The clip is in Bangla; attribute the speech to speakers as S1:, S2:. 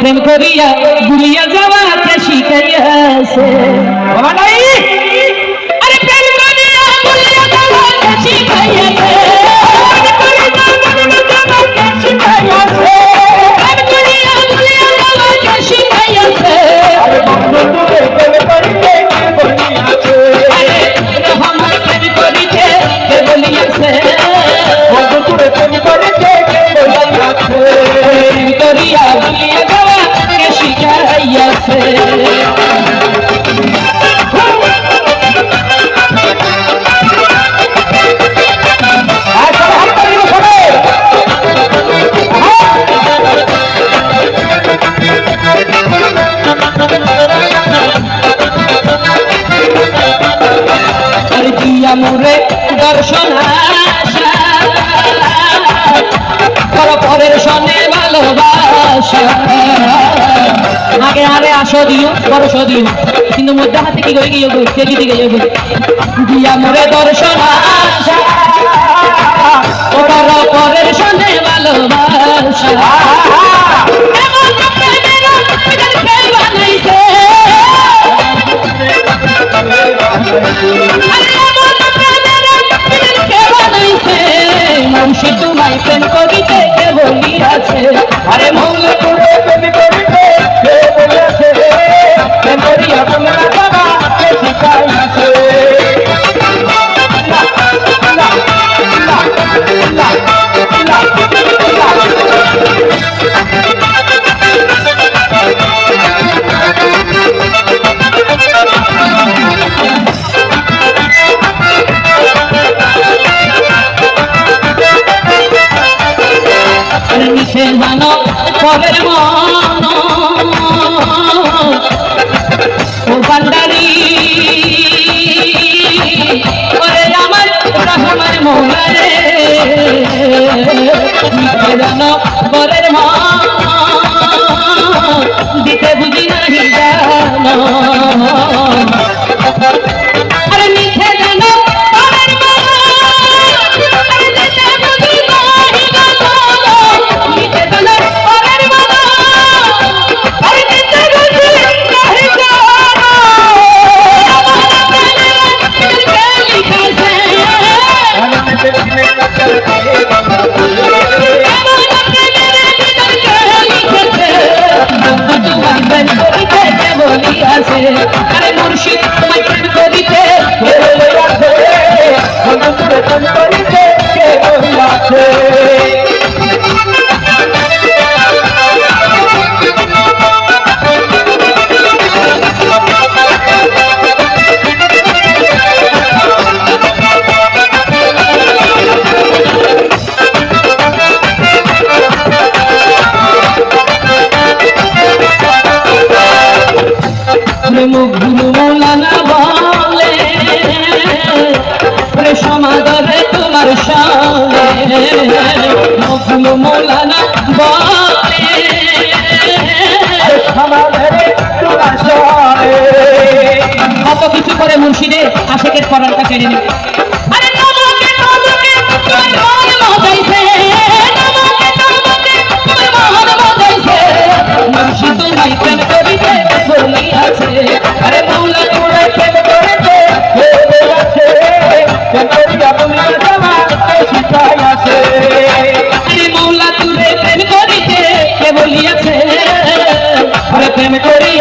S1: প্রেম করিয়া গুলিয়া যাওয়াতে শিখাইয়াছে।
S2: বাবা
S1: মোরে দর্শন পরের সনে ভালোবাসা। আগে আরে আসো দিও বরস দিও। কিন্তু মধ্যে হাতে কি করে গিয়ে গো কেজি দিকে যাব দিয়া মোরে দর্শন আশা পর পরের সনে ভালোবাসা। মানুষ তোমায় প্রেম নিচে জানো মন? ও ভান্ডারি ওরে আমার রহমান মৌলারে। নিচে জানো পরের মন? আরে মুর্শিদ তোমায় প্রেম করিতে
S2: কে বলিয়াছে
S1: মুগুরু মৌলানা বলে। কত কিছু করে মুর্শিদে আশেকের করারটা কেড়ে নেবে আরে নমকে নমকে তোমার মন মজাইছে। নমকে নমকে তোমার মন মজাইছে। মুর্শিদ তোমায় প্রেম করিতে বলিয়াছে। আরে